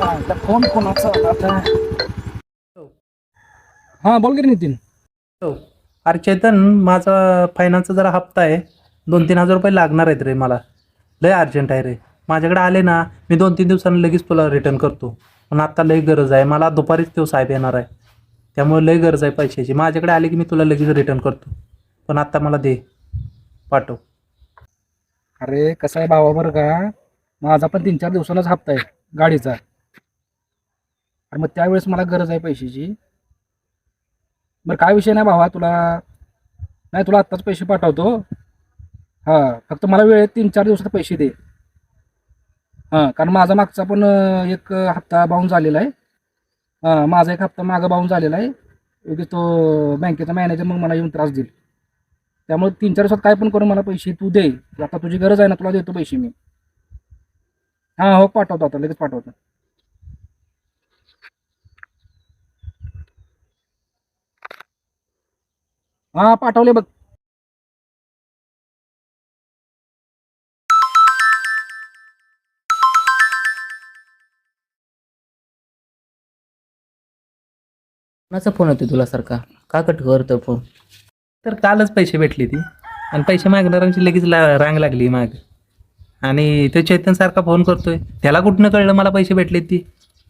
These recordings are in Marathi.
आता फोन कोणाचा होता आता हां बोल की रे नितीन हो अरे चेतन माझा फायनान्सचा जरा हप्ता आहे. दोन तीन हजार रुपये लागणार आहेत रे मला. लय अर्जंट आहे रे. माझ्याकडे आले ना मी दोन तीन दिवसांनी लगेच तुला रिटर्न करतो. पण आत्ता लय गरज आहे. मला दुपारीच तो साहेब येणार आहे. त्यामुळे लय गरज आहे पैशाची. माझ्याकडे आले की मी तुला लगेच रिटर्न करतो. पण आत्ता मला दे. पाठव. अरे कसं आहे भावा बरं का? माझा पण तीन चार दिवसांनाच हप्ता आहे. गाडीचा. आणि मग त्यावेळेस मला गरज आहे पैशाची. बरं काय विषय नाही भावा तुला नाही तुला आत्ताच पैसे पाठवतो. हां फक्त मला वेळेत तीन चार दिवसात पैसे दे. हां कारण माझा मागचा पण एक हप्ता बाहून झालेला आहे. हां माझा एक हप्ता मागं बाहून झालेला आहे. उगीच तो बँकेचा मॅनेजर मग मला येऊन त्रास देईल. त्यामुळे तीन चार दिवसात काय पण करून मला पैसे तू दे. आता तुझी गरज आहे ना तुला देतो पैसे मी. हां हो पाठवतो आता लगेच पाठवतो. हा पाठवले बघ. कोणाचा फोन येतो तुला सारखा? का कट करतो फोन? तर कालच पैसे भेटले ती. आणि पैसे मागणाऱ्यांची लगेच ला रांग लागली माग. आणि तो चैतन सारखा फोन करतोय. त्याला कुठनं कळलं मला पैसे भेटले ती?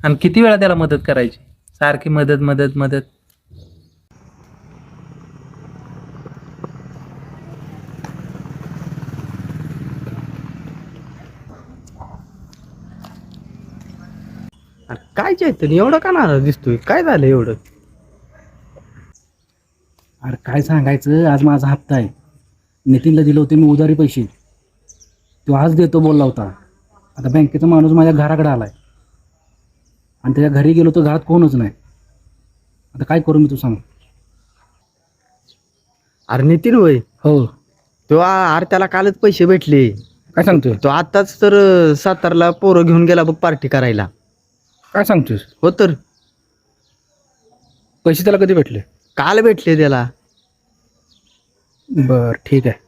आणि किती वेळा त्याला मदत करायची? सारखी मदत मदत मदत. अरे काय चैतन्य एवढं का नाराज दिसतोय? काय झालं एवढं? अरे काय सांगायचं आज माझा हप्ता आहे. नितीनला दिले होते मी उधारी पैसे. तो आज देतो बोलला होता. आता बँकेचा माणूस माझ्या घराकडे आलाय. आणि त्याच्या घरी गेलो तर घरात कोणच नाही. आता काय करू मी तू सांग. अरे नितीन वय हो. तो आ- अरे त्याला कालच पैसे भेटले. काय सांगतोय? तो आताच तर अं, सातारला पोरं घेऊन गेला बघ पार्टी करायला. काय सांगतोयस? हो तर. पैसे त्याला कधी भेटले? काल भेटले त्याला. बर ठीक आहे.